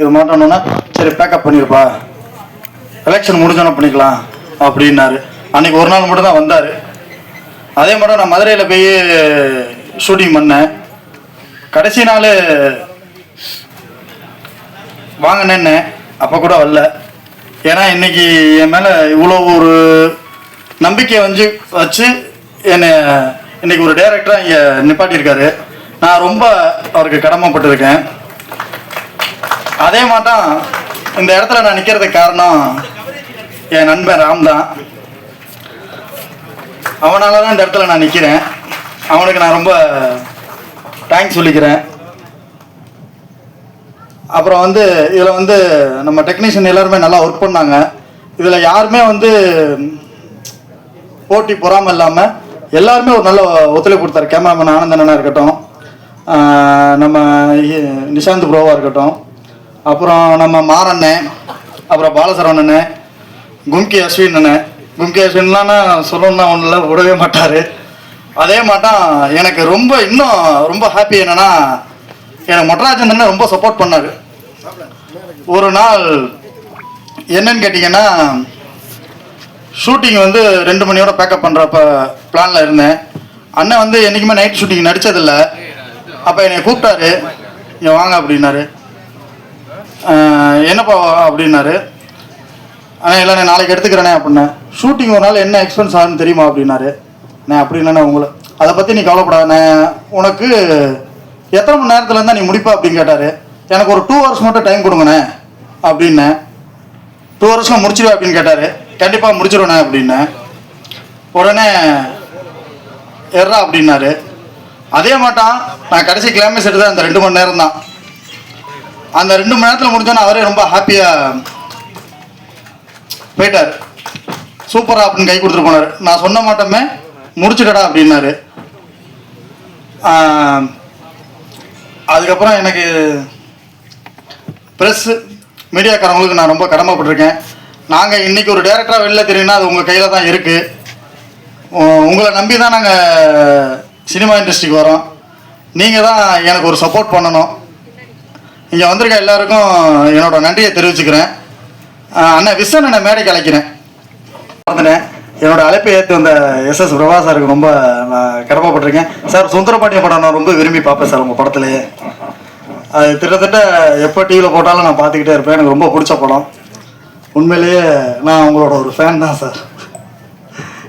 இது மாட்டோம்னா சரி backup பண்ணியிருப்பா election முடிஞ்சோன்னு பண்ணிக்கலாம் அப்படின்னாரு. அன்னைக்கு ஒரு நாள் மட்டும் தான் வந்தார். அதே மாதிரி நான் மதுரையில் போய் ஷூட்டிங் பண்ணேன். கடைசி நாள் வாங்கினேன்னு அப்போ கூட வரல. ஏன்னா இன்னைக்கு என் மேலே இவ்வளோ ஒரு நம்பிக்கையை வந்து வச்சு என்னை இன்னைக்கு ஒரு டேரக்டராக இங்கே நிப்பாட்டியிருக்காரு. நான் ரொம்ப அவருக்கு கடமைப்பட்டிருக்கேன். அதே மாட்டம் இந்த இடத்துல நான் நிற்கிறதுக்கு காரணம் என் நண்பன் ராம் தான் அவனால தான் இந்த இடத்துல நான் நிற்கிறேன் அவனுக்கு நான் ரொம்ப தேங்க்ஸ் சொல்லிக்கிறேன். அப்புறம் வந்து இதில் வந்து நம்ம டெக்னீஷியன் எல்லாருமே நல்லா ஒர்க் பண்ணாங்க. இதில் யாருமே வந்து போட்டி பொறாமல் இல்லாமல் எல்லாருமே ஒரு நல்ல ஒத்துழைப்பு கொடுத்தாரு. கேமராமேன் ஆனந்தனா இருக்கட்டும் நம்ம நிஷாந்த் ப்ரோவாக இருக்கட்டும் அப்புறம் நம்ம மாறண்ணன் அப்புறம் பாலசரவணன் கும்கி அஸ்வின் அண்ணன் கும்கி அஸ்வின்லாம் சொல்லணும்னா ஒன்றும் விடவே மாட்டார். அதே மாட்டான் எனக்கு ரொம்ப இன்னும் ரொம்ப ஹாப்பி என்னன்னா எனக்கு மொட்டராஜன் அண்ணன் ரொம்ப சப்போர்ட் பண்ணார். ஒரு நாள் என்னன்னு கேட்டிங்கன்னா ஷூட்டிங் வந்து ரெண்டு மணியோட பேக்கப் பண்ணுறப்ப பிளானில் இருந்தேன். அண்ணன் வந்து என்றைக்குமே நைட் ஷூட்டிங் நடித்ததில்லை அப்போ என்னை கூப்பிட்டாரு. இங்கே வாங்க அப்படின்னாரு. என்னப்பா அப்படின்னாரு? அண்ணா இல்லை நாளைக்கு எடுத்துக்கிறேனே அப்படின்னா. ஷூட்டிங் ஒரு நாள் என்ன எக்ஸ்பென்ஸ் ஆகுதுன்னு தெரியுமா அப்படின்னாரு. நான் அப்படி இல்லைண்ணே உங்களை அதை பற்றி நீ கவலைப்படாத. உனக்கு எத்தனை மணி நேரத்தில் இருந்தால் நீ முடிப்பா அப்படின்னு கேட்டார். எனக்கு ஒரு டூ ஹவர்ஸ் மட்டும் டைம் கொடுங்கண்ணே அப்படின்னேன் டூ ஹவர்ஸில் முடிச்சிடுவேன் அப்படின்னு கேட்டார். கண்டிப்பாக முடிச்சிடுவேண்ணே அப்படின்னேன் உடனே எர்றா அப்படின்னாரு. அதே மாட்டான் நான் கடைசி கிளைமேக்ஸ் எடுத்தது அந்த ரெண்டு மணி நேரம் தான் அந்த ரெண்டு மணி நேரத்தில் முடிஞ்சோன்னா அவரே ரொம்ப ஹாப்பியாக போயிட்டார். சூப்பரா அப்படின்னு கை கொடுத்துட்டு போனார். நான் சொன்ன மாட்டோமே முடிச்சுட்டடா அப்படின்னாரு. அதுக்கப்புறம் எனக்கு ப்ரெஸ்ஸு மீடியாக்காரங்களுக்கு நான் ரொம்ப கடமைப்பட்டிருக்கேன். நாங்கள் இன்றைக்கி ஒரு டேரக்டராக வெளில தெரியும்னா அது உங்கள் கையில் தான் இருக்குது உங்களை நம்பி தான் நாங்கள் சினிமா இண்டஸ்ட்ரிக்கு வரோம். நீங்கள் தான் எனக்கு ஒரு சப்போர்ட் பண்ணணும். இங்கே வந்திருக்க எல்லாருக்கும் என்னோட நன்றியை தெரிவிச்சுக்கிறேன். அண்ணன் விஸ்வன் அண்ணன் மேடைக்கு அழைக்கிறேன். மறந்துட்டேன் என்னோட அழைப்பை ஏற்று வந்த எஸ் எஸ் பிரபா சாருக்கு ரொம்ப நான் கடமைப்பட்டிருக்கேன். சார் சுந்தரபாண்டிய படம் நான் ரொம்ப விரும்பி பார்ப்பேன் சார் உங்கள் படத்துலேயே அது கிட்டத்தட்ட எப்போ டிவியில் போட்டாலும் நான் பார்த்துக்கிட்டே இருப்பேன். எனக்கு ரொம்ப பிடிச்ச படம். உண்மையிலேயே நான் உங்களோட ஒரு ஃபேன் தான் சார்.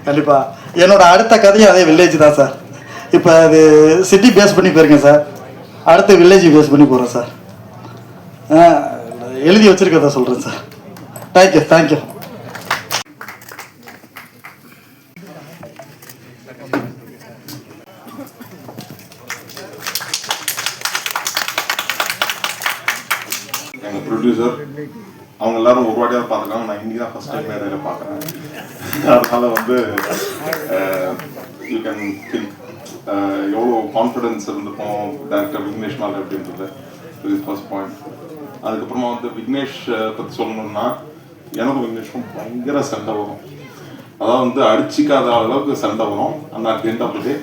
கண்டிப்பாக என்னோட அடுத்த கதையும் அதே வில்லேஜ் தான் சார். இப்போ அது சிட்டி பேஸ் பண்ணி போயிருக்கேன் சார். அடுத்து வில்லேஜ் பேஸ் பண்ணி போகிறேன் சார். எழுதி வச்சிருக்கத சொல்கிறேன் sir. Thank you thank you எங்கள் ப்ரொடியூசர் அவங்க எல்லாரும் ஒரு வாட்டியாக பார்த்துருக்காங்க. நான் இன்னைக்கு தான் ஃபஸ்ட் டைம் மேடையில் பார்க்குறேன். அதனால் வந்து யூ கேன் திங்க் எவ்வளோ கான்ஃபிடென்ஸ் இருந்திருக்கும் டேரக்டர் விக்னேஷ் மேலே அப்படின்றது. ஃபர்ஸ்ட் பாயிண்ட் அதுக்கப்புறமா வந்து விக்னேஷ் பற்றி சொல்லணும்னா எனக்கும் விக்னேஷும் பயங்கர சண்டை வரும். அதாவது வந்து அடிச்சிக்காத அளவுக்கு சண்டை வரும். அந்த அட் எண்ட் ஆஃப் டே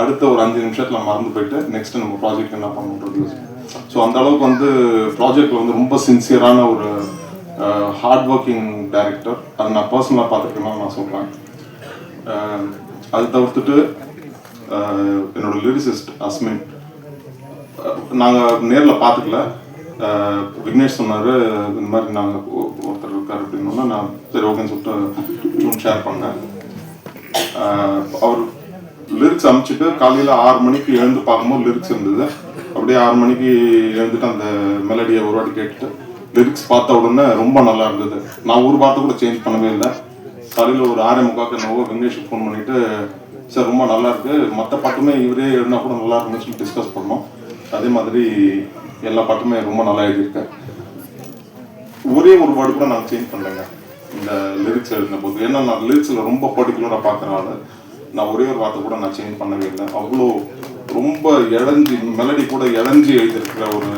அடுத்த ஒரு அஞ்சு நிமிஷத்துல மறந்து போயிட்டு நெக்ஸ்ட் நம்ம ப்ராஜெக்ட் என்ன பண்ணுறது ஸோ அந்த அளவுக்கு வந்து ப்ராஜெக்ட்ல வந்து ரொம்ப சின்சியரான ஒரு ஹார்ட் ஒர்க்கிங் டைரக்டர் அதை நான் பர்சனலாக பார்த்துருக்கேன் நான் சொல்கிறேன் அது தவிர்த்துட்டு என்னோட லிரிசிஸ்ட் அஸ்மின் நாங்கள் நேரில் பார்த்துக்கல. விக்னேஷ் சொன்னார் இந்த மாதிரி நாங்கள் ஒருத்தர் இருக்கார் அப்படின்னா நான் சரி ஓகேன்னு சொல்லிட்டு டியூன் ஷேர் பண்ணேன். அவர் லிரிக்ஸ் அனுப்பிச்சிட்டு காலையில் ஆறு மணிக்கு எழுந்து பார்க்கும்போது லிரிக்ஸ் இருந்தது. அப்படியே ஆறு மணிக்கு எழுந்துட்டு அந்த மெலடியை ஒரு வாட்டி கேட்டுட்டு லிரிக்ஸ் பார்த்த உடனே ரொம்ப நல்லா இருந்தது. நான் ஒரு வார்த்தை கூட சேஞ்ச் பண்ணவே இல்லை. காலையில் ஒரு ஆறே முக்காக்கு என்னவோ வெங்கடேஷுக்கு ஃபோன் பண்ணிவிட்டு சார் ரொம்ப நல்லா இருக்குது மற்ற பாட்டுமே இவரே எழுதினா கூட நல்லா இருக்குன்னு சொல்லி டிஸ்கஸ் பண்ணோம். அதே மாதிரி எல்லா பாட்டுமே ரொம்ப நல்லா எழுதியிருக்காரு ஒரே ஒரு வேர்டு கூட நான் சேஞ்ச் பண்ணலைங்க. இந்த லிரிக்ஸ் எழுதின போது. ஏன்னா நான் லிரிக்ஸில் ரொம்ப பர்டிகுலராக பார்க்குறனால நான் ஒரே ஒரு வார்த்தை கூட நான் சேஞ்ச் பண்ணவே இல்லை. அவ்வளோ ரொம்ப இழஞ்சி மெலடி கூட இழஞ்சி எழுதியிருக்கிற ஒரு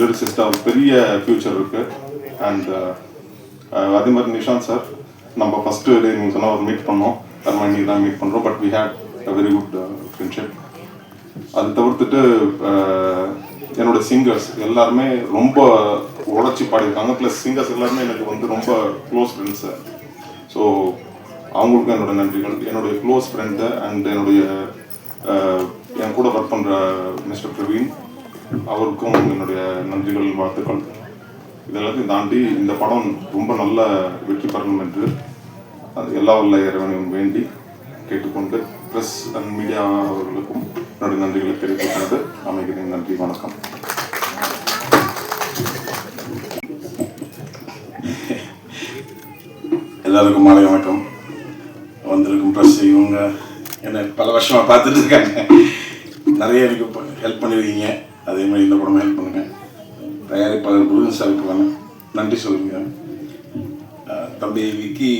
லிரிக்ஸிஸ்ட் அவர் பெரிய ஃபியூச்சர் இருக்குது அண்ட் அதே மாதிரி நிஷாந்த் சார் நம்ம ஃபஸ்ட்டு டே நீங்கள் சொன்னால் ஒரு மீட் பண்ணோம். அது மாதிரி தான் மீட் பண்ணுறோம் but we had a very good friendship அது தவிர்த்துட்டு uh, என்னோட சிங்கர்ஸ் எல்லாருமே ரொம்ப உழைச்சி பாடியிருக்காங்க. ப்ளஸ் சிங்கர்ஸ் எல்லாருமே எனக்கு வந்து ரொம்ப க்ளோஸ் ஃப்ரெண்ட்ஸு ஸோ அவங்களுக்கும் என்னோட நன்றிகள். என்னுடைய க்ளோஸ் ஃப்ரெண்டு அண்ட் என்னுடைய என் கூட ஒர்க் பண்ணுற மிஸ்டர் பிரவீன் அவருக்கும் என்னுடைய நன்றிகள் வாழ்த்துக்கள். இதெல்லாத்தையும் தாண்டி இந்த படம் ரொம்ப நல்ல வெற்றி பெறணும் என்று அது எல்லா வல்ல இறைவனையும் வேண்டி கேட்டுக்கொண்டு ப்ரெஸ் அண்ட் மீடியா அவர்களுக்கும் என்னுடைய நன்றிகளை தெரிவித்துக் கொண்டு அமைகிறேன். நன்றி வணக்கம். எல்லாருக்கும் மாலை வணக்கம். வந்திருக்கும் ப்ரெஸ் இவங்க என்னை பல வருஷமாக பார்த்துட்டு இருக்காங்க. நிறைய எனக்கு ஹெல்ப் பண்ணிருக்கீங்க அதே மாதிரி இந்த படமும் ஹெல்ப் பண்ணுங்க. தயாரிப்பாளர் முருகன் சாருக்கு நன்றி சொல்லுங்க தம்பி விக்கி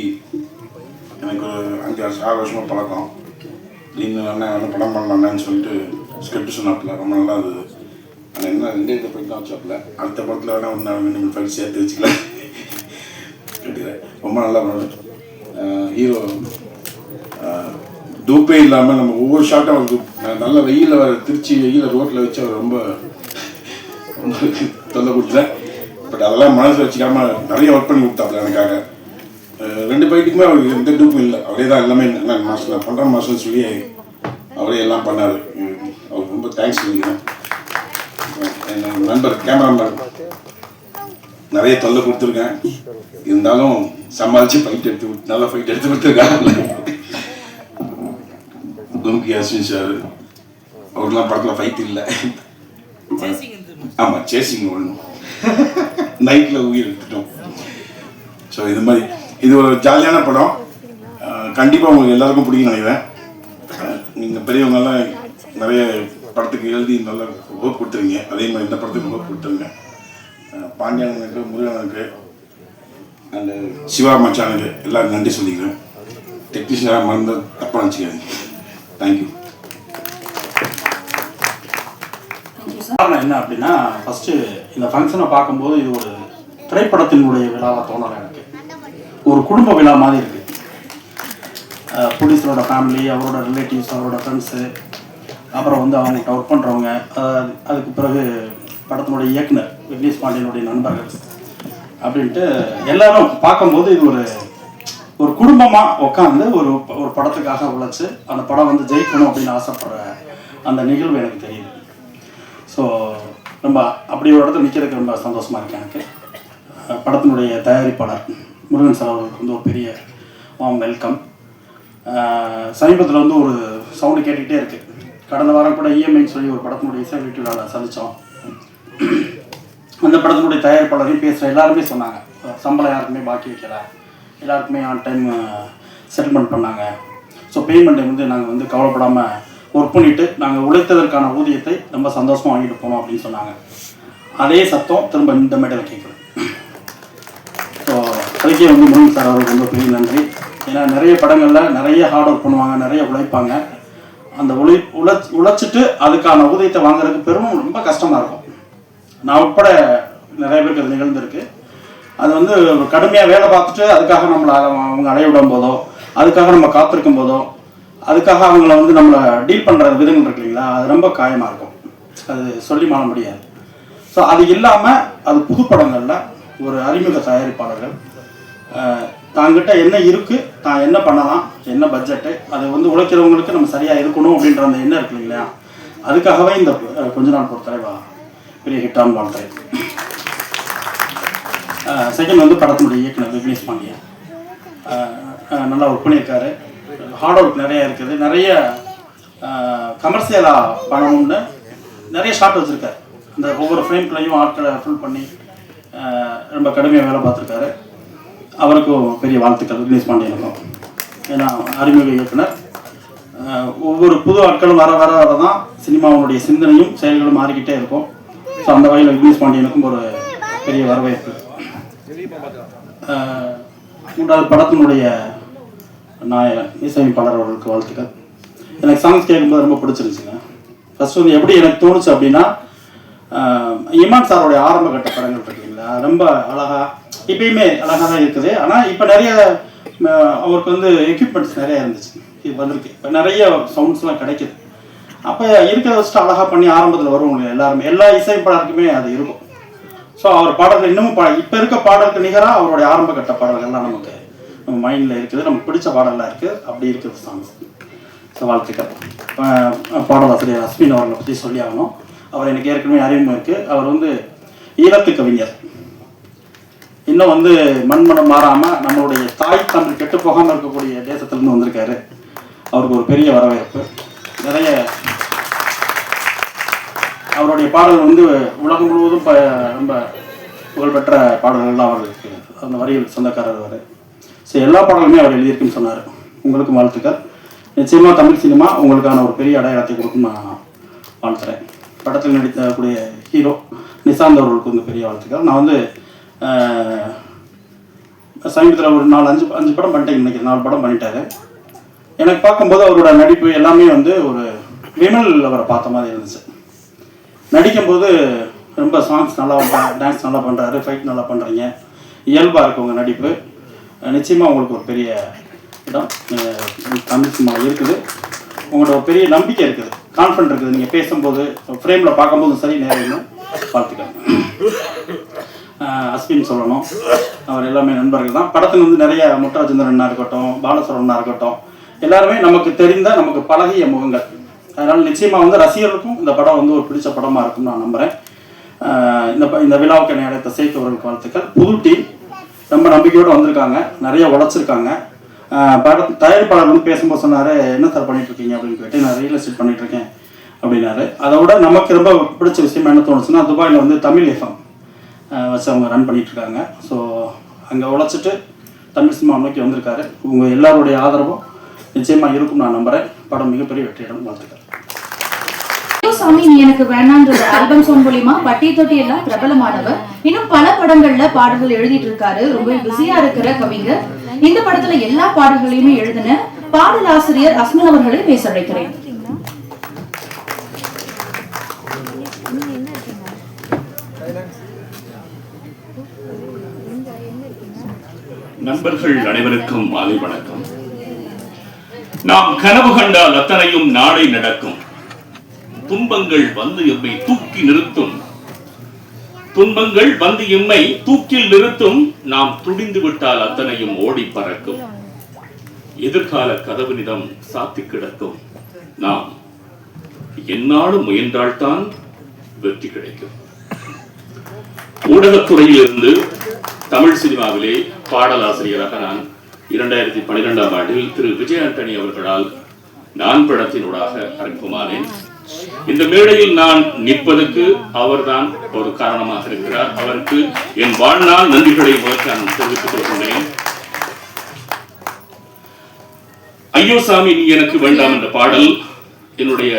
எனக்கு ஒரு அஞ்சு வருஷம் ஆறு வருஷமாக பழக்கம். நீங்கள் அண்ணன் வந்து படம் பண்ணலான்னு சொல்லிட்டு ஸ்கிரிப்ட் சொன்னாப்புல ரொம்ப நல்லா இருந்தது ஆனால் என்ன ரெண்டே இதை போயிட்டு தான் அடுத்த படத்தில் வேணால் ஒன்று ரெண்டு நம்ம ஃபைல் சேர்த்து வச்சுக்கலாம் கேட்டுக்கிறேன் ரொம்ப நல்லா படம் ஹீரோ டூப்பே இல்லாமல் நம்ம ஒவ்வொரு ஷாட்டும் அவருக்கு நல்ல வெயிலில் வர திருச்சி வெயில் ரோட்டில் வச்சு அவர் ரொம்ப ரொம்ப தொல்லை கொடுத்தேன் பட் அதெல்லாம் மனசு வச்சுக்காமல் நிறைய ஒர்க் பண்ணி கொடுத்தாப்புல எனக்காக. ரெண்டு பைட்டுக்குமே அவருக்கு எந்த டூப்பும் இல்லை. அவரே தான் எல்லாமே நான் மாஸ்டர் பண்ணுற மாஸ்டர்னு சொல்லி அவரே எல்லாம் பண்ணார். அவருக்கு ரொம்ப தேங்க்ஸ் சொல்லிக்கிறேன். என்னோட நண்பர் கேமராமேன் நிறைய தொல்லை கொடுத்துருக்கேன். இருந்தாலும் சமாளிச்சு ஃபைட் எடுத்து நல்ல ஃபைட் எடுத்து கொடுத்துருக்காங்க கும்கி அஸ்வின் சார் அவருக்குலாம் படத்தில் ஃபைட் இல்லை. ஆமாம் சேசிங் ஒன்று நைட்டில் உயிர் எடுத்துட்டோம். ஸோ இது மாதிரி இது ஒரு ஜாலியான படம். கண்டிப்பாக உங்களுக்கு எல்லாருக்கும் பிடிக்கும் நினைவேன் நீங்கள் பெரியவங்கெல்லாம் நிறைய படத்துக்கு எழுதி நல்லா ஒர்க் கொடுத்துருங்க அதே மாதிரி இந்த படத்துக்கு ஒர்க் கொடுத்துருங்க. அஹ் பாண்டியனுக்கு முருகனுக்கு அந்த சிவா மச்சானுக்கு எல்லாரும் நன்றி சொல்லிக்கிறேன். டெக்னீஷியனாக மறந்து தப்பாக நினச்சிக்காதீங்க. தேங்க்யூ காரணம் என்ன அப்படின்னா ஃபஸ்ட்டு இந்த ஃபங்க்ஷனை பார்க்கும்போது இது ஒரு திரைப்படத்தினுடைய விழாவாக தோணலை எனக்கு. ஒரு குடும்ப விழா மாதிரி இருக்கு. போலீஸரோட ஃபேமிலி அவரோட ரிலேட்டிவ்ஸ் அவரோட ஃப்ரெண்ட்ஸு அப்புறம் வந்து அவங்ககிட்ட ஒர்க் பண்ணுறவங்க அதுக்கு பிறகு படத்தினுடைய இயக்குனர் விக்னேஷ் பாண்டியனுடைய நண்பர்கள் அப்படின்ட்டு எல்லாரும் பார்க்கும்போது இது ஒரு ஒரு குடும்பமாக உட்காந்து ஒரு ஒரு படத்துக்காக உழைச்சி அந்த படம் வந்து ஜெயிக்கணும் அப்படின்னு ஆசைப்படுற அந்த நிகழ்வு எனக்கு தெரியுது. ஸோ ரொம்ப அப்படி ஒரு இடத்துல நிற்கிறதுக்கு ரொம்ப சந்தோஷமாக இருக்கு எனக்கு. படத்தினுடைய தயாரிப்பாளர். முருகன் சார் அவர்களுக்கு வந்து ஒரு பெரிய வாம் வெல்கம் சமீபத்தில் வந்து ஒரு சவுண்டு கேட்டுக்கிட்டே இருக்கு. கடந்த வாரம் கூட இஎம்ஐன்னு சொல்லி ஒரு படத்தினுடைய இசை வீட்டு சந்தித்தோம் அந்த படத்தினுடைய தயாரிப்பாளரையும் பேசுகிற எல்லாருமே சொன்னாங்க. சம்பளம் யாருக்குமே பாக்கி வைக்கல. எல்லாருக்குமே ஆன் டைம் செட்டில்மெண்ட் பண்ணாங்க. ஸோ பேமெண்ட்டை வந்து நாங்கள் வந்து கவலைப்படாமல் ஒர்க் பண்ணிவிட்டு நாங்கள் உழைத்ததற்கான ஊதியத்தை ரொம்ப சந்தோஷமாக வாங்கிட்டு போனோம் அப்படின்னு சொன்னாங்க. அதே சத்தம் திரும்ப இந்த மேடையில் கேட்குது அதுக்கே வந்து முருகன் சார் அவருக்கு ரொம்ப பெரிய நன்றி. ஏன்னா நிறைய படங்களில் நிறைய ஹார்ட் ஒர்க் பண்ணுவாங்க நிறைய உழைப்பாங்க. அந்த உழை உழை உழைச்சிட்டு அதுக்கான ஊதியத்தை வாங்குறதுக்கு பெரும் ரொம்ப கஷ்டமாக இருக்கும். நான் உட்பட நிறைய பேருக்கு அது நிகழ்ந்திருக்கு. அது வந்து கடுமையாக வேலை பார்த்துட்டு அதுக்காக நம்மளை அவங்க அலைய விடும் போதோ அதுக்காக நம்ம காத்திருக்கும் போதோ அதுக்காக அவங்கள வந்து நம்மளை டீல் பண்ணுற விதங்கள் இருக்கு இல்லைங்களா? அது ரொம்ப காயமாக இருக்கும். அது சொல்லி மாற முடியாது. ஸோ அது இல்லாமல் அது புது படங்களில் ஒரு அறிமுக தயாரிப்பாளர்கள் தாங்கிட்ட என்ன இருக்குது தான் என்ன பண்ணலாம் என்ன பட்ஜெட்டு அது வந்து உழைக்கிறவங்களுக்கு நம்ம சரியாக இருக்கணும் அப்படின்ற அந்த எண்ணம் இருக்கு இல்லையா அதுக்காகவே இந்த கொஞ்ச நாள் பொறுத்தலைவா பெரிய ஹிட்டான் வாழ்க்கை செகண்ட் வந்து படத்தினுடைய இயக்குனர் விக்னேஷ் பாண்டியா. நல்லா ஒர்க் பண்ணியிருக்காரு. ஹார்ட் ஒர்க் நிறைய இருக்குது. நிறைய கமர்ஷியலாக பண்ணணும்னு நிறைய ஷாட் வச்சுருக்காரு. அந்த ஒவ்வொரு ஃப்ரேம்குள்ளேயும் ஆட்களை ஃபில் பண்ணி ரொம்ப கடுமையாக வேலை பார்த்துருக்காரு. அவருக்கும் பெரிய வாழ்த்துக்கள் விக்னேஷ் பாண்டியனுக்கும் ஏன்னா அறிமுக இயக்குனர். ஒவ்வொரு புது ஆட்களும் வர வர வர தான் சினிமாவுடைய சிந்தனையும் செயல்களும் மாறிக்கிட்டே இருக்கும். ஸோ அந்த வகையில் விக்னேஷ் பாண்டியனுக்கும் ஒரு பெரிய வரவேற்பு. மூன்றாவது படத்தினுடைய நாயகன் இசையமைப்பாளர் அவர்களுக்கு வாழ்த்துக்கள். எனக்கு சாங்ஸ் கேட்கும்போது ரொம்ப பிடிச்சிருந்துச்சுங்க. ஃபஸ்ட் வந்து எப்படி எனக்கு தோணுச்சு அப்படின்னா இமான் சாரோடைய ஆரம்ப கட்ட படங்கள் பார்த்தீங்களா? ரொம்ப அழகா இப்பயுமே அழகாக தான் இருக்குது. ஆனால் இப்போ நிறைய அவருக்கு வந்து எக்யூப்மெண்ட்ஸ் நிறைய இருந்துச்சு. இது வந்திருக்கு. இப்போ நிறைய சவுண்ட்ஸ்லாம் கிடைக்குது. அப்போ இருக்கிறத வச்சுட்டு அழகாக பண்ணி ஆரம்பத்தில் வருவாங்க எல்லாருமே. எல்லா இசை இசைப்பாளருக்குமே அது இருக்கும். ஸோ அவர் பாடல்கள் இன்னமும் பா இப்போ இருக்க பாடலுக்கு நிகராக அவருடைய ஆரம்ப கட்ட பாடல்கள்லாம் நமக்கு நம்ம மைண்டில் இருக்குது. நமக்கு பிடிச்ச பாடல்லாம் இருக்குது அப்படி இருக்குது சாங்ஸ் ஸோ வாழ்த்துக்கள். பாடல் பாடலாசிரியர் அஸ்வின் அவர்களை பற்றி சொல்லி ஆகணும். அவர் எனக்கு ஏற்கனவே அறிமுகம் இருக்குது அவர் வந்து ஈழத்து கவிஞர். இன்னும் வந்து மண்மனம் மாறாமல் நம்மளுடைய தாய் தமிழ் கெட்டு போகாமல் இருக்கக்கூடிய தேசத்துலேருந்து வந்திருக்காரு. அவருக்கு ஒரு பெரிய வரவேற்பு. நிறைய அவருடைய பாடல் வந்து உலகம் முழுவதும் ப ரொம்ப புகழ்பெற்ற பாடல்கள்லாம் அவருக்கு அந்த வரிகள் சொந்தக்காரர் அவர். ஸோ எல்லா பாடலுமே அவர் எழுதியிருக்குன்னு சொன்னார். உங்களுக்கும் வாழ்த்துக்கள். நிச்சயமாக தமிழ் சினிமா உங்களுக்கான ஒரு பெரிய அடையாளத்தை கொடுக்கும் நான் வாழ்த்துறேன். படத்தில் நடித்தக்கூடிய ஹீரோ நிசாந்த் அவர்களுக்கு வந்து பெரிய வாழ்த்துக்கள். நான் வந்து சமீபத்தில் ஒரு நாலு அஞ்சு அஞ்சு படம் பண்ணிட்டேன் இன்னைக்கு. நாலு படம் பண்ணிட்டாரு. எனக்கு பார்க்கும்போது அவரோட நடிப்பு எல்லாமே வந்து ஒரு விமல் அவரை பார்த்த மாதிரி இருந்துச்சு. நடிக்கும்போது ரொம்ப சாங்ஸ் நல்லா டான்ஸ் நல்லா பண்ணுறாரு ஃபைட் நல்லா பண்ணுறீங்க இயல்பாக இருக்கு உங்கள் நடிப்பு. நிச்சயமாக உங்களுக்கு ஒரு பெரிய இடம் தமிழ் சினிமாவில் இருக்குது. உங்களோட ஒரு பெரிய நம்பிக்கை இருக்குது. கான்ஃபிடன்ட் இருக்குது. நீங்கள் பேசும்போது ஃப்ரேமில் பார்க்கும்போது சரி நேரம் பார்த்துக்கலாம். அஸ்வின் சொல்லணும். அவர் எல்லாமே நண்பர்கள் தான். படத்துக்கு வந்து நிறைய முட்டராஜேந்திரனா இருக்கட்டும் பாலசுரனா இருக்கட்டும் எல்லாருமே நமக்கு தெரிந்த நமக்கு பழகிய முகங்கள். அதனால் நிச்சயமாக வந்து ரசிகர்களுக்கும் இந்த படம் வந்து ஒரு பிடிச்ச படமாக இருக்கும்னு நான் நம்புறேன். இந்த ப- இந்த விழாவுக்கு என்னை அழைத்த சேர்க்கவர்களுக்கு வாழ்த்துக்கள். புது டீம் ரொம்ப நம்பிக்கையோடு வந்திருக்காங்க. நிறைய உழைச்சிருக்காங்க. படம் தயாரிப்பாளர் வந்து பேசும்போது சொன்னார் என்ன சார் பண்ணிட்டு இருக்கீங்க அப்படின்னு கேட்டு நான் ரியல் எஸ்டேட் இருக்கேன் அப்படின்னாரு. அதை விட நமக்கு ரொம்ப பிடிச்ச விஷயம் என்ன தோணுச்சுன்னா துபாயில் வந்து தமிழ் எஃப்எம் வச்சு அவங்க ரன் பண்ணிகிட்ருக்காங்க ஸோ அங்கே உழைச்சிட்டு தமிழ் சினிமா நோக்கி வந்திருக்காரு. உங்கள் எல்லாருடைய ஆதரவும் நிச்சயமாக இருக்கும் நான் நம்புகிறேன் படம் மிகப்பெரிய வெற்றியிடம் வாழ்த்துக்கள். சாமி நீ எனக்கு வேணான்றது ஆல்பம் சாங் மூலியமா பட்டி தொட்டி எல்லாம் பிரபலமானவர். இன்னும் பல படங்கள்ல பாடல்கள் எழுதிட்டு இருக்காரு. ரொம்ப பிஸியா இருக்கிற கவிஞர். இந்த படத்துல எல்லா பாடல்களையுமே எழுதின பாடல் ஆசிரியர் அஸ்மின் அவர்களை பேச அழைக்கிறேன் நண்பர்கள் அனைவருக்கும் மாலை வணக்கம். நாம் கனவு கண்டால் அத்தனையும் நாளை நடக்கும். துன்பங்கள் வந்து எம்மை தூக்கி நிறுத்தும் துன்பங்கள் வந்து எம்மை தூக்கில் நிறுத்தும். நாம் துடிந்து விட்டால் அத்தனையும் ஓடி பறக்கும். எதிர்கால கதவினிடம் சாத்தி கிடக்கும். நாம் என்னாலும் முயன்றால்தான் வெற்றி கிடைக்கும். ஊடகத்துறையிலிருந்து தமிழ் சினிமாவிலே பாடலாசிரியராக நான் இரண்டாயிரத்தி பன்னிரெண்டாம் ஆண்டில் திரு. விஜய் ஆண்டனி அவர்களால் நான் படத்தினூடாக அறிமுகமானேன் இந்த மேடையில் நான் நிற்பதற்கு அவர்தான் ஒரு காரணமாக இருக்கிறார். அவருக்கு என் வாழ்நாள் நன்றிகளை முதற்க நான் தெரிவித்துக் கொள்கிறேன் ஐயோ சாமி நீ எனக்கு வேண்டாம் என்ற பாடல் என்னுடைய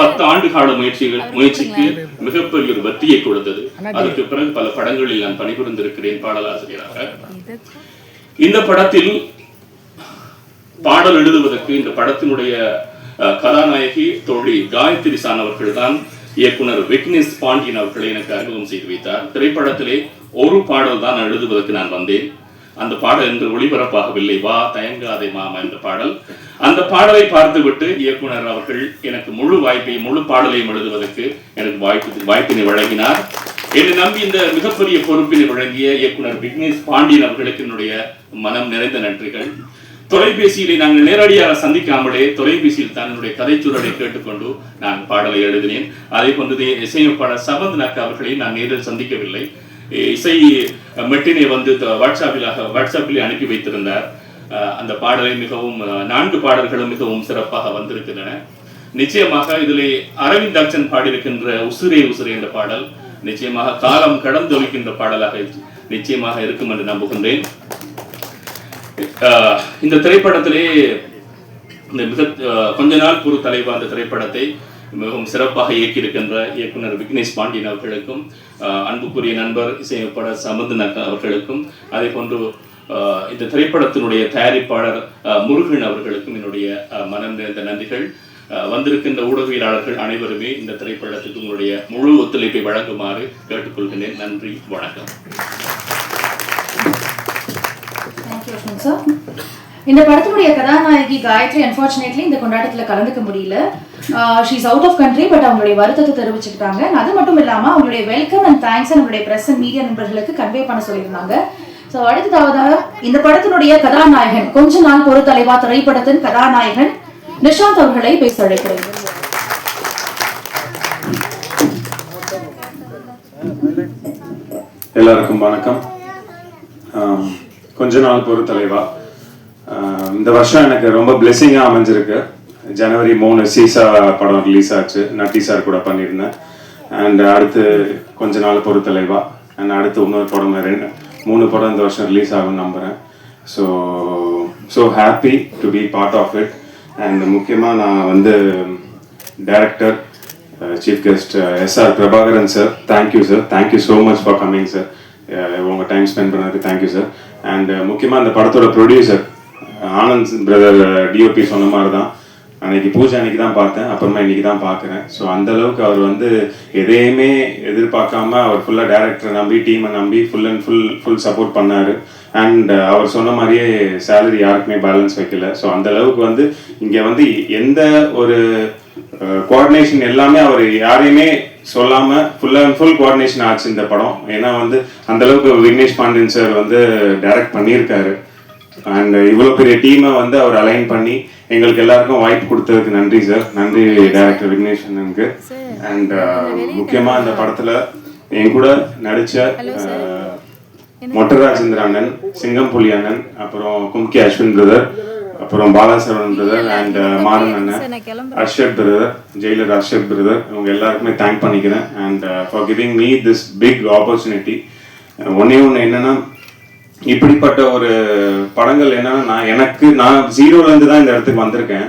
பத்து ஆண்டு கால முயற்சிகள் முயற்சிக்கு மிகப்பெரிய ஒரு வெற்றியை கொடுத்தது. அதற்கு பிறகு பல படங்களில் நான் பணிபுரிந்திருக்கிறேன் பாடலாசிரியராக. இந்த படத்தில் பாடல் எழுதுவதற்கு இந்த படத்தினுடைய கதாநாயகி தோழி காயத்ரி சான் அவர்கள் தான் இயக்குனர் விக்னேஷ் பாண்டியன் அவர்களை எனக்கு அறிமுகம் செய்து வைத்தார். திரைப்படத்திலே ஒரு பாடல் தான் எழுதுவதற்கு நான் வந்தேன். அந்த பாடல் என்று ஒளிபரப்பாகவில்லை. வா தயங்காதே மாமா என்ற பாடல். அந்த பாடலை பார்த்துவிட்டு இயக்குனர் அவர்கள் எனக்கு முழு வாய்ப்பை முழு பாடலையும் எழுதுவதற்கு எனக்கு வாய்ப்பு வாய்ப்பினை வழங்கினார். என்னை நம்பி இந்த மிகப்பெரிய பொறுப்பினை வழங்கிய இயக்குனர் விக்னேஷ் பாண்டியன் அவர்களுக்கு என்னுடைய மனம் நிறைந்த நன்றிகள். தொலைபேசியிலே நாங்கள் நேரடியாக சந்திக்காமலே தொலைபேசியில் தன்னுடைய என்னுடைய கதைச்சுருளை கேட்டுக்கொண்டு நான் பாடலை எழுதினேன். அதே போன்று இசையமைப்பாளர் சபந்த் நாக் அவர்களை நான் நேரில் சந்திக்கவில்லை. இசை மெட்டினை வந்து வாட்ஸ்அப்பில் வாட்ஸ்அப்பில் அனுப்பி வைத்திருந்தார். அந்த பாடலை மிகவும் அஹ், நான்கு பாடல்களும் மிகவும் சிறப்பாக வந்திருக்கின்றன. நிச்சயமாக இதிலே அரவிந்த் அக்சன் பாடியிருக்கின்ற உசுரே உசுரே என்ற பாடல் நிச்சயமாக காலம் கடந்தொழிக்கின்ற பாடலாக நிச்சயமாக இருக்கும் என்று நம்புகின்றேன். இந்த திரைப்படத்திலே இந்த மிக கொஞ்ச நாள் குரு தலைவா அந்த திரைப்படத்தை மிகவும் சிறப்பாக இயக்கியிருக்கின்ற இயக்குனர் விக்னேஷ் பாண்டியன் அவர்களுக்கும் அன்புக்குரிய நண்பர் இசையமைப்பாளர் சமந்து அவர்களுக்கும் அதே போன்று ஆஹ் இந்த திரைப்படத்தினுடைய தயாரிப்பாளர் முருகன் அவர்களுக்கும் என்னுடைய மனம் நிறைந்த நன்றிகள். வந்திருக்கின்ற ஊடகவியலாளர்கள் அனைவருமே இந்த திரைப்படத்துக்கு உங்களுடைய முழு ஒத்துழைப்பை வழங்குமாறு கேட்டுக்கொள்கிறேன் நன்றி வணக்கம். வணக்கம் சார் இந்த படத்தினுடைய கதாநாயகி காயத்ரி அன்பார்ச்சுனேட்லி இந்த கொண்டாட்டத்தில் கலந்துக்க முடியல. She's out of country but அவங்களுடைய வருத்தத்தை தெரிவிச்சுக்கிட்டாங்க. அது மட்டும் இல்லாமல் அவங்களுடைய வெல்கம் அண்ட் தேங்க்ஸ் நம்மளுடைய பிரஸ் அண்ட் மீடியா நண்பர்களுக்கு கன்வே பண்ண சொல்லியிருந்தாங்க. ஸோ அடுத்ததாவது இந்த படத்தினுடைய கதாநாயகன் கொஞ்ச நாள் பொறு தலைவா திரைப்படத்தின் கதாநாயகன் நிஷாந்த் அவர்களை பேச அழைக்கிறேன். எல்லாருக்கும் வணக்கம். Um, கொஞ்ச நாள் பொறு தலைவா. இந்த வருஷம் எனக்கு ரொம்ப பிளெஸிங்காக அமைஞ்சிருக்கு. ஜனவரி மூணு சீசா படம் ரிலீஸ் ஆச்சு. நட்டி சார் கூட பண்ணியிருந்தேன். அண்ட் அடுத்து கொஞ்ச நாள் பொறு தலைவா. அண்ட் அடுத்து இன்னொரு படம் ரெண்டு மூணு படம் இந்த வருஷம் ரிலீஸ் ஆகும்னு நம்புகிறேன் so so happy to be part of it and முக்கியமாக நான் வந்து director chief guest SR Prabhakaran sir thank you sir thank you so much for coming sir உங்கள் டைம் ஸ்பெண்ட் பண்ணதுக்கு தேங்க்யூ சார் அண்ட் uh, முக்கியமாக அந்த படத்தோட producer Anand brother DOP uh, சொன்ன மாதிரி தான் அன்னைக்கு பூஜை அன்னைக்கு தான் பார்த்தேன் அப்புறமா இன்னைக்கு தான் பார்க்குறேன். ஸோ அந்த அளவுக்கு அவர் வந்து எதையுமே எதிர்பார்க்காம அவர் ஃபுல்லாக டேரக்டரை நம்பி டீமை நம்பி full and full full support பண்ணார். அண்ட் அவர் சொன்ன மாதிரியே சேலரி யாருக்குமே பேலன்ஸ் வைக்கல. ஸோ அந்த அளவுக்கு வந்து இங்கே வந்து எந்த ஒரு uh, கோஆர்டினேஷன் எல்லாமே அவர் யாரையுமே சொல்லாம ஃபுல் அண்ட் ஃபுல் கோஆர்டினேஷன் ஆச்சு இந்த படம். ஏன்னா வந்து அந்த அளவுக்கு விக்னேஷ் பாண்டியன் சார் வந்து டைரக்ட் பண்ணியிருக்காரு. அண்ட் இவ்வளோ பெரிய டீமை வந்து அவர் அலைன் பண்ணி எங்களுக்கு எல்லாருக்கும் வாய்ப்பு கொடுத்ததுக்கு நன்றி சார் நன்றி டைரக்டர் விக்னேஷ் அண்ணனுக்கு. அண்ட் முக்கியமாக இந்த படத்தில் என் கூட நடித்த மொட்டராஜேந்திர அண்ணன் சிங்கம் புலி அண்ணன் அப்புறம் கும்கி அஸ்வின் பிரதர் அப்புறம் பாலாசரவன் பிரதர் அண்ட் மாறன் அண்ணன். Arshad brother jailer Arshad brother இவங்க எல்லாருக்குமே தேங்க் பண்ணிக்கிறேன். And for giving me this big opportunity ஒன்னே ஒன்று என்னன்னா இப்படிப்பட்ட ஒரு படங்கள் என்னன்னா நான் எனக்கு நான் ஜீரோல இருந்து தான் இந்த இடத்துக்கு வந்திருக்கேன்.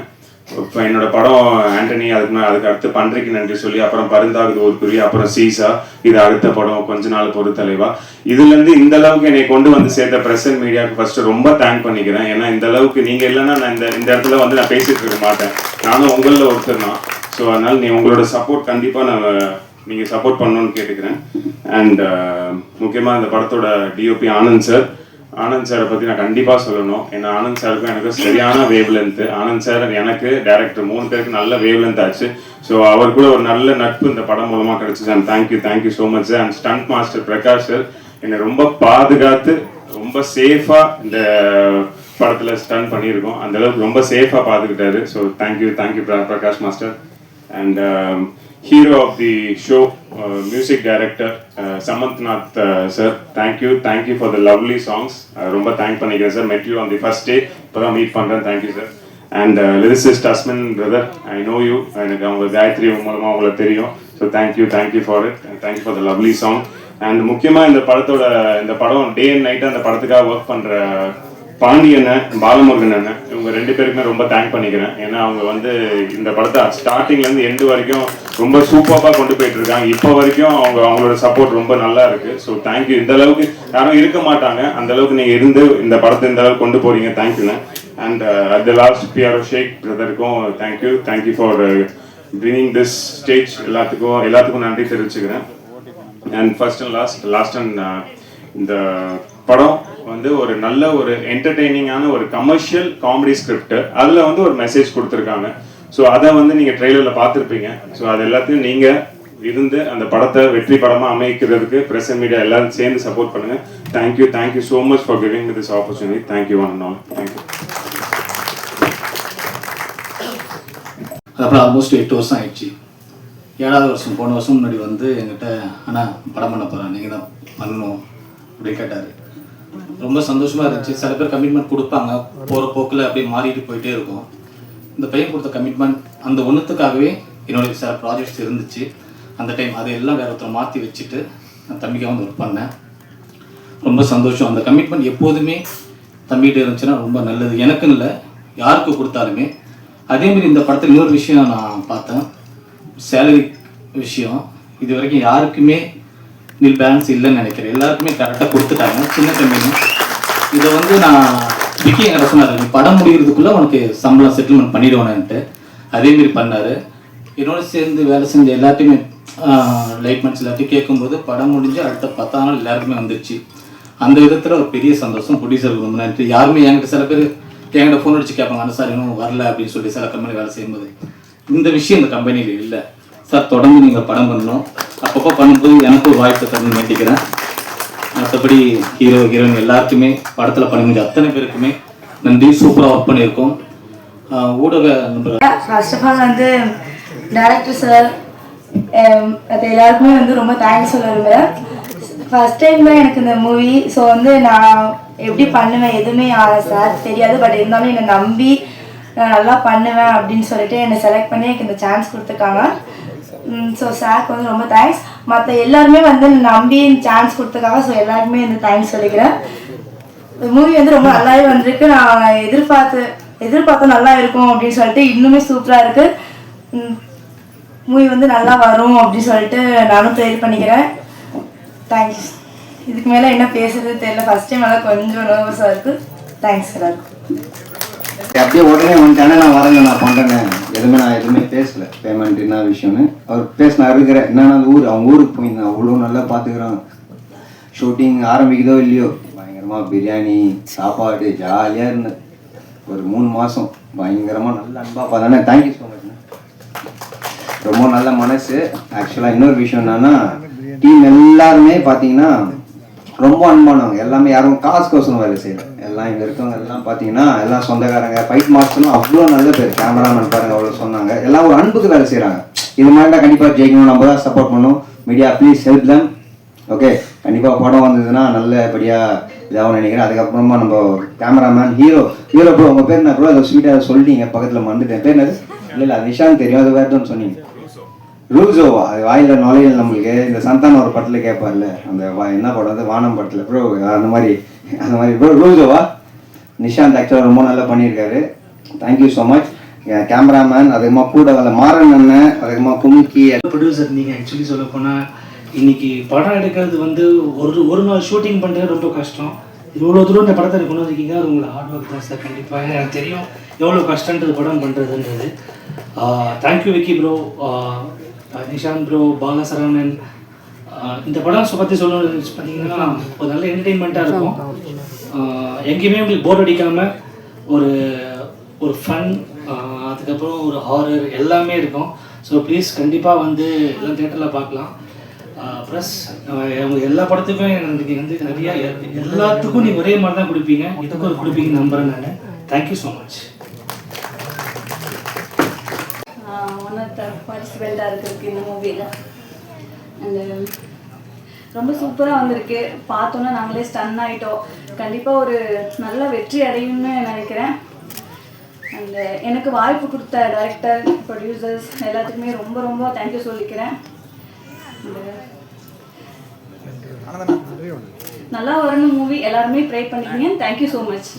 இப்போ என்னோட படம் ஆண்டனி அதுக்கு மே- அதுக்கு அடுத்து பன்றைக்கு நன்றி சொல்லி அப்புறம் பருந்தாகுது ஒரு குறி அப்புறம் சீசா இது அடுத்த படம் கொஞ்ச நாள் பொறுத்தலைவா இதுலேருந்து இந்த அளவுக்கு என்னை கொண்டு வந்து சேர்த்த பிரசன்ட் மீடியாவுக்கு ஃபர்ஸ்ட் ரொம்ப தேங்க் பண்ணிக்கிறேன். ஏன்னா இந்த அளவுக்கு நீங்கள் இல்லைன்னா நான் இந்த இந்த இடத்துல வந்து நான் பேசிட்டு இருக்க மாட்டேன். நானும் உங்களில் ஒருத்தர் தான். ஸோ அதனால் நீ உங்களோட சப்போர்ட் கண்டிப்பாக நான் நீங்கள் சப்போர்ட் பண்ணணும்னு கேட்டுக்கிறேன். அண்ட் முக்கியமாக இந்த படத்தோட டிஓபி ஆனந்த் சார் ஆனந்த் சாரை பற்றி நான் கண்டிப்பாக சொல்லணும். ஏன்னா ஆனந்த் சாருக்கும் எனக்கு சரியான வேவ் லென்த்து ஆனந்த் சார் எனக்கு டேரக்டர் மூணு பேருக்கு நல்ல வேவ் லென்த் ஆச்சு. ஸோ அவர் கூட ஒரு நல்ல நட்பு இந்த படம் மூலமாக கிடச்சிச்சு. And thank you thank you so much sir and stunt master Prakash sir என்னை ரொம்ப பாதுகாத்து ரொம்ப சேஃபாக இந்த படத்தில் ஸ்டன் பண்ணியிருக்கோம். அந்தளவுக்கு ரொம்ப சேஃபாக பார்த்துக்கிட்டாரு so thank you thank you Prakash master and hero of the show music director Samanthnath sir thank you thank you for the lovely songs ரொம்ப தேங்க் பண்ணிக்கிறேன் sir met you on the first day இப்போ தான் meet பண்ணுறேன் thank you sir and lyricist Asmin brother I know you எனக்கு அவங்க காயத்ரி மூலமாக உங்களுக்கு தெரியும். So thank you thank you for it and thank you for the lovely song and முக்கியமாக இந்த படத்தோட இந்த படம் டே அண்ட் நைட்டாக அந்த படத்துக்காக ஒர்க் பண்ணுற பாண்டி அண்ணன் பாலமுருகன் அண்ணன் இவங்க ரெண்டு பேருக்குமே ரொம்ப தேங்க் பண்ணிக்கிறேன். ஏன்னா அவங்க வந்து இந்த படத்தை ஸ்டார்டிங்லேருந்து எண்டு வரைக்கும் ரொம்ப சூப்பராக கொண்டு போயிட்டு இருக்காங்க. இப்போ வரைக்கும் அவங்க அவங்களோட சப்போர்ட் ரொம்ப நல்லா இருக்கு. ஸோ தேங்க்யூ இந்த அளவுக்கு யாரும் இருக்க மாட்டாங்க. அந்த அளவுக்கு நீங்கள் இருந்து இந்த படத்தை இந்த அளவுக்கு கொண்டு போறீங்க. தேங்க்யூண்ணே and at the last PRO Sheikh பிரதருக்கும் thank you thank you for bringing this stage எல்லாத்துக்கும் எல்லாத்துக்கும் நன்றி தெரிவிச்சுக்கிறேன். And first and last last and இந்த படம் வந்து ஒரு நல்ல ஒரு என்டர்டெய்னிங்கான ஒரு கமர்ஷியல் காமெடி ஸ்கிரிப்ட் அதில் வந்து ஒரு மெசேஜ் கொடுத்துருக்காங்க. ஸோ அதை வந்து நீங்கள் ட்ரெய்லரில் பார்த்துருப்பீங்க. ஸோ அது எல்லாத்தையும் நீங்கள் இருந்து அந்த படத்தை வெற்றி படமாக அமைக்கிறதுக்கு பிரஸ் மீடியா எல்லாரும் சேர்ந்து சப்போர்ட் பண்ணுங்கள் thank you thank you so much for giving this opportunity thank you one all thank you அதுக்கப்புறம் ஆல்மோஸ்ட் எட்டு வருஷம் ஆயிடுச்சு. ஏழாவது வருஷம் போன வருஷம் முன்னாடி வந்து என்கிட்ட அண்ணா படம் பண்ண போகிறேன் நீங்கள் தான் பண்ணணும். அப்படின்னு கேட்டார். ரொம்ப சந்தோஷமாக இருந்துச்சு. சில பேர் கமிட்மெண்ட் கொடுப்பாங்க. போகிற போக்கில் அப்படியே மாறிட்டு போயிட்டே இருக்கும். இந்த பையன் கொடுத்த கமிட்மெண்ட் அந்த ஒன்றுத்துக்காகவே என்னுடைய சில ப்ராஜெக்ட்ஸ் இருந்துச்சு. அந்த டைம் அதை எல்லாம் வேற ஒருத்தர் மாற்றி வச்சுட்டு நான் தம்பிக்காக வந்து ஒர்க் பண்ணேன். ரொம்ப சந்தோஷம். அந்த கமிட்மெண்ட் எப்போதுமே தம்பிகிட்ட இருந்துச்சுன்னா ரொம்ப நல்லது. எனக்குன்னு இல்லை யாருக்கு கொடுத்தாலுமே. அதேமாரி இந்த படத்தில் இன்னொரு விஷயம் நான் பார்த்தேன். சேலரி விஷயம். இது வரைக்கும் யாருக்குமே நில் பேலன்ஸ் இல்லைன்னு நினைக்கிறேன். எல்லாருக்குமே கரெக்டாக கொடுத்துட்டாங்க. சின்ன கம்பெனி இதை வந்து நான் விக்கி என்கிட்ட சொன்னார் நீ படம் முடிகிறதுக்குள்ளே உனக்கு சம்பளம் செட்டில்மெண்ட் பண்ணிடுவானுன்ட்டு அதேமாரி பண்ணார். என்னோட சேர்ந்து வேலை செஞ்ச எல்லாத்தையுமே லைட்மெண்ட்ஸ் எல்லாத்தையும் கேட்கும்போது படம் முடிஞ்சு அடுத்த பத்தாம் நாள் எல்லாருக்குமே வந்துருச்சு. அந்த விதத்தில் ஒரு பெரிய சந்தோஷம். ப்ரொடியூசருக்கு ரொம்ப நன்றி. யாருமே என்கிட்ட சில பேர் என்கிட்ட ஃபோன் அடிச்சு கேட்பாங்க ஆனால் சார் இன்னும் வரல அப்படின்னு சொல்லி சில கம்பெனி வேலை செய்யும்போது. இந்த விஷயம் இந்த கம்பெனியில் இல்லை. சார் தொடர்ந்து நீங்கள் படம் பண்ணணும். அப்பப்போ பண்ணும்போது எனக்கு ஒரு வாய்ப்பு தரணும்னு வேண்டிக்கிறேன். மற்றபடி ஹீரோ ஹீரோயின் எல்லாருக்குமே படத்தில் பணிபுரிஞ்ச அத்தனை பேருக்குமே நன்றி. சூப்பராக ஒர்க் பண்ணியிருக்கோம். ஊடக ஃபர்ஸ்ட் ஆஃப் ஆல் வந்து டேரக்டர் சார் அது எல்லாருக்குமே வந்து ரொம்ப தேங்க்ஸ் சொல்ல விரும்புகிறேன் ஃபர்ஸ்ட் டைம் தான் எனக்கு இந்த மூவி ஸோ வந்து நான் எப்படி பண்ணுவேன் எதுவுமே சார் தெரியாது பட் இருந்தாலும் என்னை நம்பி நான் நல்லா பண்ணுவேன் அப்படின்னு சொல்லிட்டு என்னை செலக்ட் பண்ணி எனக்கு இந்த சான்ஸ் கொடுத்துருக்காங்க. ஸோ சாருக்கு வந்து ரொம்ப தேங்க்ஸ் மற்ற எல்லாருமே வந்து நம்பி சான்ஸ் கொடுத்ததுக்காக ஸோ எல்லாருக்குமே வந்து தேங்க்ஸ் சொல்லிக்கிறேன். மூவி வந்து ரொம்ப நல்லாவே வந்திருக்கு. நான் எதிர்பார்த்து எதிர்பார்த்தா நல்லா இருக்கும் அப்படின்னு சொல்லிட்டு இன்னுமே சூப்பராக இருக்கு. மூவி வந்து நல்லா வரும் அப்படின்னு சொல்லிட்டு நானும் ப்ரேயர் பண்ணிக்கிறேன். தேங்க்ஸ் இதுக்கு மேலே என்ன பேசுறது தெரியல. ஃபர்ஸ்ட் டைம் எல்லாம் கொஞ்சம் நர்வஸாக இருக்குது தேங்க்ஸ் எல்லாருக்கும். அப்படியே உடனே வந்துட்டானே நான் வரேங்க நான் பண்ணுறேன் எதுவுமே நான் எதுவுமே பேசல. பேமெண்ட் என்ன விஷயம்னு. அவர் பேசினா இருக்கிற என்னன்னா அந்த ஊர்? அவங்க ஊருக்கு போயிருந்தேன் அவ்வளோ நல்லா பார்த்துக்குறான் ஷூட்டிங் ஆரம்பிக்குதோ இல்லையோ? பயங்கரமாக பிரியாணி சாப்பாடு ஜாலியாக இருந்தேன் ஒரு மூணு மாதம் பயங்கரமாக நல்ல அன்பாக பார்த்தானே தேங்க்யூ ஸோ மச் ரொம்ப நல்ல மனசு. ஆக்சுவலாக இன்னொரு விஷயம் என்னன்னா டீம் எல்லாருமே பார்த்தீங்கன்னா ரொம்ப அன்பானவங்க. எல்லாமே யாரும் காசு கோசம் வேலை செய்யல. எல்லாம் இங்கே இருக்கவங்க எல்லாம் பார்த்தீங்கன்னா எல்லாம் சொந்தக்காரங்க. ஃபைட் மாஸ்டரும் அவ்வளோ நல்ல பேர். கேமராமேன் பாருங்க அவ்வளோ சொன்னாங்க. எல்லாம் ஒரு அன்புக்கு வேலை செய்கிறாங்க இது மாதிரிலாம் கண்டிப்பாக ஜெயிக்கணும். நம்ம தான் சப்போர்ட் பண்ணணும். Media please help them okay கண்டிப்பாக படம் வந்ததுன்னா நல்லபடியாக இதாகவும் நினைக்கிறேன். அதுக்கப்புறமா நம்ம கேமராமேன் ஹீரோ ஹீரோ ப்ரோ உங்கள் பேர் என்ன ப்ரோ அதை ஸ்வீட்டாக சொல்லிட்டீங்க. பக்கத்தில் மறந்துட்டேன். பேர் என்னது? இல்லை இல்லை நிஷாந்த் தெரியும். அது வேறு சொன்னீங்க. லூசோவா அது வாயில் நுழையல் நம்மளுக்கு. இந்த சந்தானம் ஒரு படத்தில் கேட்பார்ல அந்த வா- என்ன படம் வந்து வானம் படத்தில் ப்ரோ அந்த மாதிரி அந்த மாதிரி. ப்ரோ ரூசோவா நிஷாந்த் ஆக்சுவலாக ரொம்ப நல்லா பண்ணியிருக்காரு. தேங்க்யூ ஸோ மச் கேமராமேன் அதிகமாக கூட வரல மாறன் அண்ணன் அதிகமாக குமுக்கி ப்ரொடியூசர் நீங்கள் ஆக்சுவலி சொல்ல போனால் இன்னைக்கு படம் எடுக்கிறது வந்து ஒரு ஒரு நாள் ஷூட்டிங் பண்ணுறது ரொம்ப கஷ்டம். இவ்வளோ தூரம் இந்த படத்தை கொண்டு வந்திருக்கீங்க அது உங்களை ஹார்ட் ஒர்க் தான் சார் கண்டிப்பாக எனக்கு தெரியும் எவ்வளோ கஷ்டன்றது படம் பண்ணுறதுன்றது thank you Vicky bro Nishanth bro Balasaravanan இந்த படம் பற்றி சொல்லணும்னு பார்த்தீங்கன்னா ஒரு நல்ல என்டர்டெயின்மெண்ட்டாக இருக்கும். எங்கேயுமே உங்களுக்கு போர் அடிக்காமல் ஒரு ஒரு ஃபன் அதுக்கப்புறம் ஒரு ஹாரர் எல்லாமே இருக்கும். ஸோ ப்ளீஸ் கண்டிப்பாக வந்து எல்லாம் தேட்டரில் பார்க்கலாம். ப்ளஸ் அவங்க எல்லா படத்துக்குமே எனக்கு வந்து நிறையா எல்லாத்துக்கும் நீங்கள் ஒரே மாதிரி தான் கொடுப்பீங்க. இதுக்கும் கொடுப்பீங்க கொடுப்பீங்கன்னு நம்புறேன் நான். தேங்க்யூ ஸோ மச் பார்ட்டிசிபெண்ட்டாக இருக்கிறதுக்கு இந்த மூவியில் அண்டு ரொம்ப சூப்பராக வந்திருக்கு. பார்த்தோன்னே நாங்களே ஸ்டன் ஆகிட்டோம் கண்டிப்பாக ஒரு நல்ல வெற்றி அடையும்னு நினைக்கிறேன். அண்டு எனக்கு வாய்ப்பு கொடுத்த டைரக்டர் ப்ரொடியூசர்ஸ் எல்லாத்துக்குமே ரொம்ப ரொம்ப தேங்க்யூ சொல்லிக்கிறேன். And, நல்லா வரணும் மூவி எல்லாருமே ட்ரை பண்ணிக்கிங்க. Thank you so much